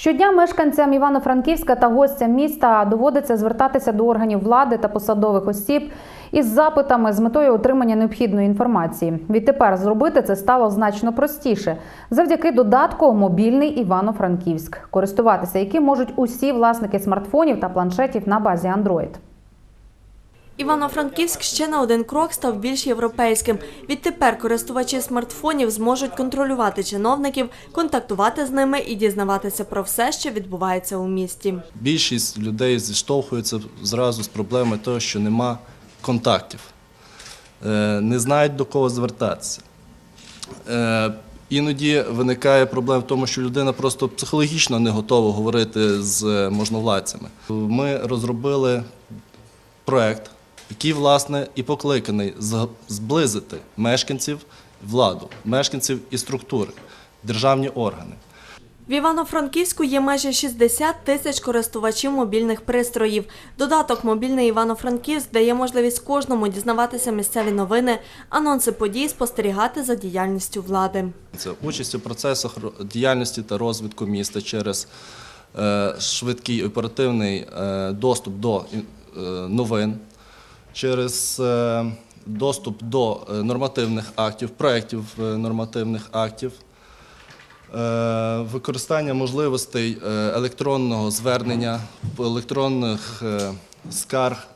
Щодня мешканцям Івано-Франківська та гостям міста доводиться звертатися до органів влади та посадових осіб із запитами з метою отримання необхідної інформації. Відтепер зробити це стало значно простіше завдяки додатку Мобільний Івано-Франківськ, користуватися яким можуть усі власники смартфонів та планшетів на базі Android. Івано-Франківськ ще на один крок став більш європейським. Відтепер користувачі смартфонів зможуть контролювати чиновників, контактувати з ними і дізнаватися про все, що відбувається у місті. Більшість людей зіштовхується зразу з проблемою того, що нема контактів, Е, не знають до кого звертатися. Е, Іноді виникає проблема в тому, що людина просто психологічно не готова говорити з можновладцями. Ми розробили проект, який, власне, і покликаний зблизити мешканців, владу, мешканців і структури, державні органи. В Івано-Франківську є майже 60 тисяч користувачів мобільних пристроїв. Додаток Мобільний Івано-Франківськ дає можливість кожному дізнаватися місцеві новини, анонси подій, спостерігати за діяльністю влади. Це участь у процесах діяльності та розвитку міста через е, швидкий оперативний е, доступ до е, новин, через е, доступ до е, нормативних актів, проєктів е, нормативних актів, використання можливостей електронного звернення, електронних скарг.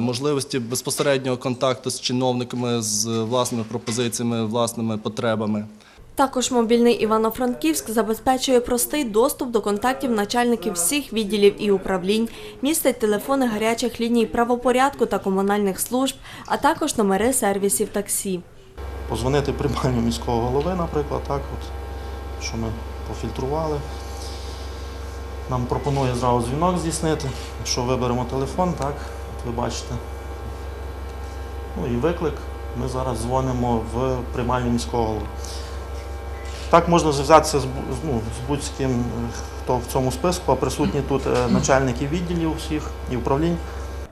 Можливості безпосереднього контакту з чиновниками з власними пропозиціями, власними потребами. Також мобільний Івано-Франківськ забезпечує простий доступ до контактів начальників всіх відділів і управлінь, містить телефони гарячих ліній правопорядку та комунальних служб, а також номери сервісів таксі. позвонити приймальню міського голови, наприклад, так, от, що ми пофільтрували. Нам пропонує зразу дзвінок здійснити. Якщо виберемо телефон, так, от ви бачите. Ну і виклик. Ми зараз дзвонимо в приймальню міського голови. Так можна зв'язатися з, ну, з будь-ким, е, хто в цьому списку, а присутні тут е, начальники відділів всіх і управлінь.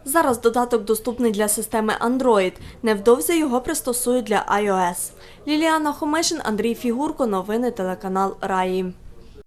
Зараз додаток доступний для системи Android. Невдовзі його пристосують для iOS. Ліліана Хомишин, Андрій Фігурко. Новини телеканал Раї.